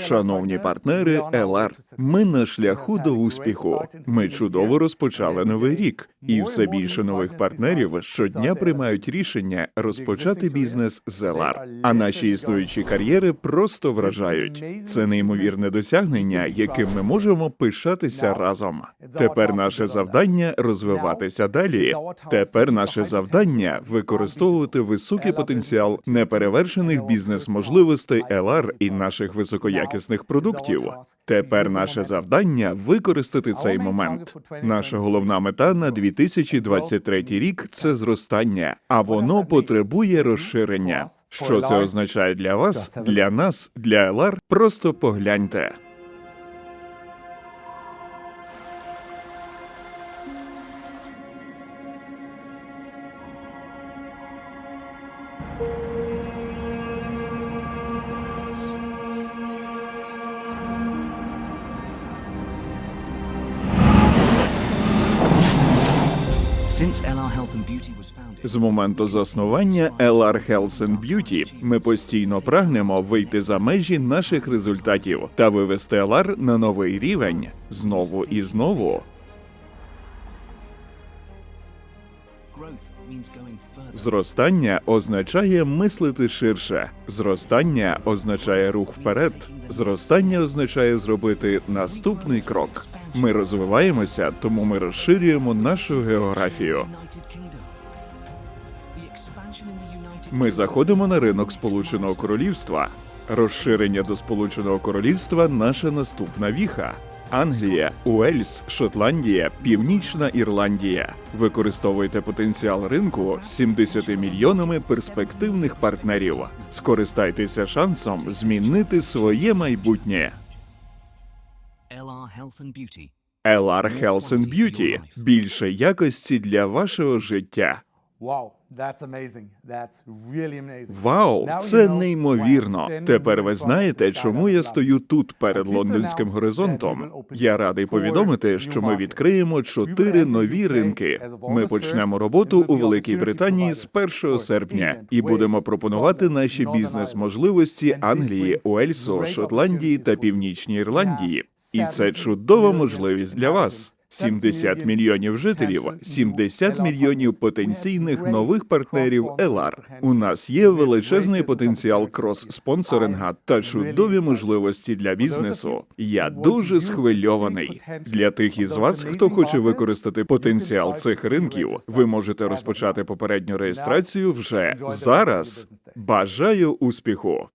Шановні партнери, ЛР, ми на шляху до успіху. Ми чудово розпочали новий рік, і все більше нових партнерів щодня приймають рішення розпочати бізнес з ЛР. А наші існуючі кар'єри просто вражають. Це неймовірне досягнення, яким ми можемо пишатися разом. Тепер наше завдання розвиватися далі. Тепер наше завдання використовувати високий потенціал неперевершених бізнес-можливостей ЛР і наших високоякісних продуктів. Тепер наше завдання використати цей момент. Наша головна мета на 2023 рік це зростання, а воно потребує розширення. Що це означає для вас, для нас, для ЛР? Просто погляньте. З моменту заснування LR Health and Beauty ми постійно прагнемо вийти за межі наших результатів та вивести LR на новий рівень знову і знову. Зростання означає мислити ширше. Зростання означає рух вперед. Зростання означає зробити наступний крок. Ми розвиваємося, тому ми розширюємо нашу географію. Ми заходимо на ринок Сполученого Королівства. Розширення до Сполученого Королівства наша наступна віха. Англія, Уельс, Шотландія, Північна Ірландія. Використовуйте потенціал ринку з 70 мільйонами перспективних партнерів. Скористайтеся шансом змінити своє майбутнє. Health and Beauty. більше якості для вашого життя. Вау, це неймовірно. Тепер ви знаєте, чому я стою тут перед лондонським горизонтом. Я радий повідомити, що ми відкриємо чотири нові ринки. Ми почнемо 1st, роботу у Великій Британії з providers 1 for серпня і будемо пропонувати наші бізнес-можливості Англії, Уельсу, Шотландії та Північній Ірландії. І це 70 чудова можливість для вас. 70 мільйонів жителів, 70 мільйонів потенційних нових партнерів LR. У нас є величезний потенціал крос-спонсоринга та чудові можливості для бізнесу. Я дуже схвильований. Для тих із вас, хто хоче використати потенціал цих ринків, ви можете розпочати попередню реєстрацію вже зараз. Бажаю успіху!